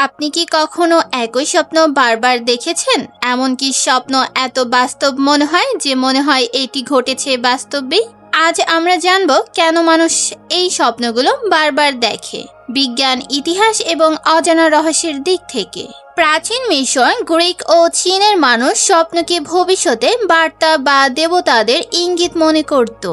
আপনি কি কখনো একই স্বপ্ন বারবার দেখেছেন? এমনকি স্বপ্ন এত বাস্তব মনে হয় যে মনে হয় এটি ঘটেছে বাস্তবে? আজ আমরা জানব কেন মানুষ এই স্বপ্নগুলো বারবার দেখে। বিজ্ঞান, ইতিহাস এবং অজানা রহস্যের দিক থেকে। প্রাচীন মিশর গ্রিক ও চীনের মানুষ স্বপ্নকে ভবিষ্যতে বার্তা বা দেবতাদের ইঙ্গিত মনে করত।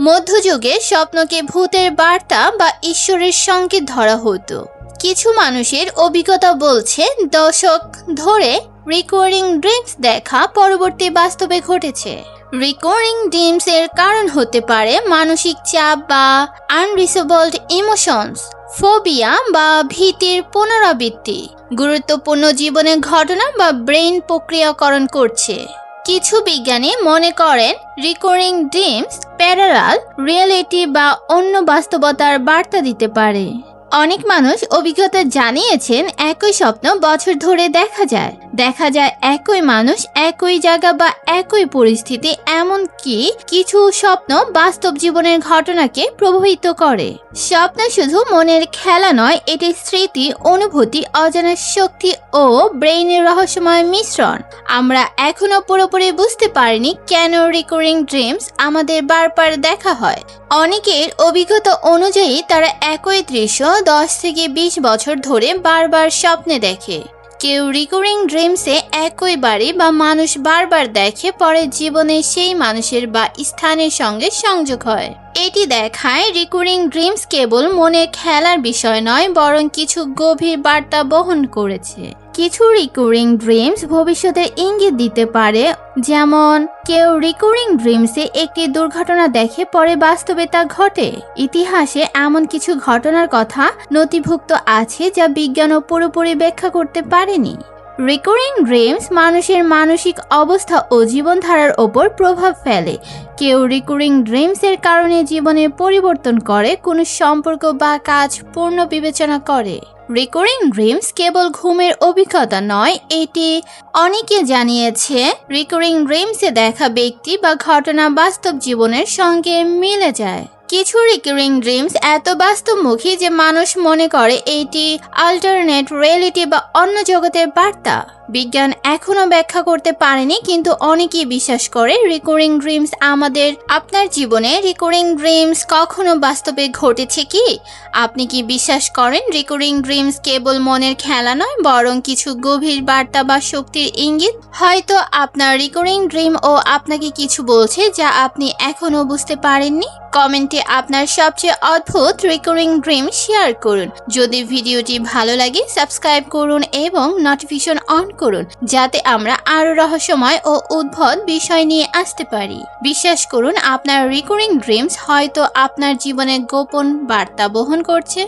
মধ্যযুগে স্বপ্নকে ভূতের বার্তা বা ঈশ্বরের সংকেত ধরা হতো। কিছু মানুষের অভিজ্ঞতা বলছে, দশক ধরে রিকোয়ারিং ড্রিমস দেখা পরবর্তী বাস্তবে ঘটেছে। রিকোয়ারিং ড্রিমস এর কারণ হতে পারে মানসিক চাপ বা আনরিসেবলড ইমোশনস ফোবিয়া বা ভীতির পুনরাবৃত্তি। গুরুত্বপূর্ণ জীবনের ঘটনা বা ব্রেইন প্রক্রিয়াকরণ করছে। কিছু বিজ্ঞানী মনে করেন রিকোয়ারিং ড্রিমস প্যারালাল রিয়েলিটি বা অন্য বাস্তবতার বার্তা দিতে পারে। অনেক মানুষ অভিজ্ঞতা জানিয়েছেন একই স্বপ্ন বছর ধরে দেখা যায়। দেখা যায় একই মানুষ একই জায়গা বা একই পরিস্থিতি এমনকি কিছু স্বপ্ন বাস্তব জীবনের ঘটনাকে প্রভাবিত করে। স্বপ্ন শুধু মনের খেলা নয়, এটি স্মৃতি, অনুভূতি, অজানা শক্তি ও ব্রেইনের রহস্যময় মিশ্রণ। আমরা এখনও পুরোপুরি বুঝতে পারিনি কেন রিকোরিং ড্রিমস আমাদের বারবার দেখা হয়। অনেকের অভিজ্ঞতা অনুযায়ী তারা একই দৃশ্য দশ থেকে বিশ বছর ধরে বারবার স্বপ্নে দেখে। কেউ রিকুরিং ড্রিমসে একই বাড়ি বা মানুষ বারবার দেখে, পরে জীবনে সেই মানুষের বা স্থানের সঙ্গে সংযোগ হয়। এটি দেখায় রিকুরিং ড্রিমস কেবল মনে খেলার বিষয় নয়, বরং কিছু গভীর বার্তা বহন করেছে। কিছু রিকোরিং ড্রিমস ভবিষ্যতের ইঙ্গিত দিতে পারে। যেমন, কেউ রিকোরিং ড্রিমসে একটি দুর্ঘটনা দেখে পরে বাস্তবে তা ঘটে। ইতিহাসে এমন কিছু ঘটনার কথা নথিভুক্ত আছে যা বিজ্ঞানও পুরোপুরি ব্যাখ্যা করতে পারেনি। রিকোরিং ড্রিমস মানুষের মানসিক অবস্থা ও জীবনধারার ওপর প্রভাব ফেলে। কেউ রিকোরিং ড্রিমসের কারণে জীবনে পরিবর্তন করে, কোনো সম্পর্ক বা কাজ পূর্ণ বিবেচনা করে। রিকোরিং ড্রিমস কেবল ঘুমের অভিজ্ঞতা নয়, এটি অনেকে জানিয়েছে রিকোরিং ড্রিমসে দেখা ব্যক্তি বা ঘটনা বাস্তব জীবনের সঙ্গে মিলে যায়। কিছু রিকিং ড্রিমস এত বাস্তবমুখী যে মানুষ মনে করে এটি আল্টারনেট রিয়েলিটি বা অন্য জগতের বার্তা। বিজ্ঞান এখনও ব্যাখ্যা করতে পারেনি, কিন্তু অনেকেই বিশ্বাস করে রিকোরিং ড্রিমস আমাদের, আপনার জীবনে রিকোরিং ড্রিমস কখনো বাস্তবে ঘটেছে কি? আপনি কি বিশ্বাস করেন রিকোরিং ড্রিমস কেবল মনের খেলা নয়, বরং কিছু গভীর বার্তা বা শক্তির ইঙ্গিত? হয়তো আপনার রিকোরিং ড্রিম ও আপনাকে কিছু বলছে যা আপনি এখনও বুঝতে পারেননি? কমেন্টে আপনার সবচেয়ে অদ্ভুত রিকোরিং ড্রিম শেয়ার করুন। যদি ভিডিওটি ভালো লাগে সাবস্ক্রাইব করুন এবং নোটিফিকেশন অন করুন, যাতে আমরা আরও রহস্যময় ও উদ্ভব বিষয় নিয়ে আসতে পারি। বিশ্বাস করুন, আপনার রিকুরিং ড্রিমস হয়তো আপনার জীবনে গোপন বার্তা বহন করছে।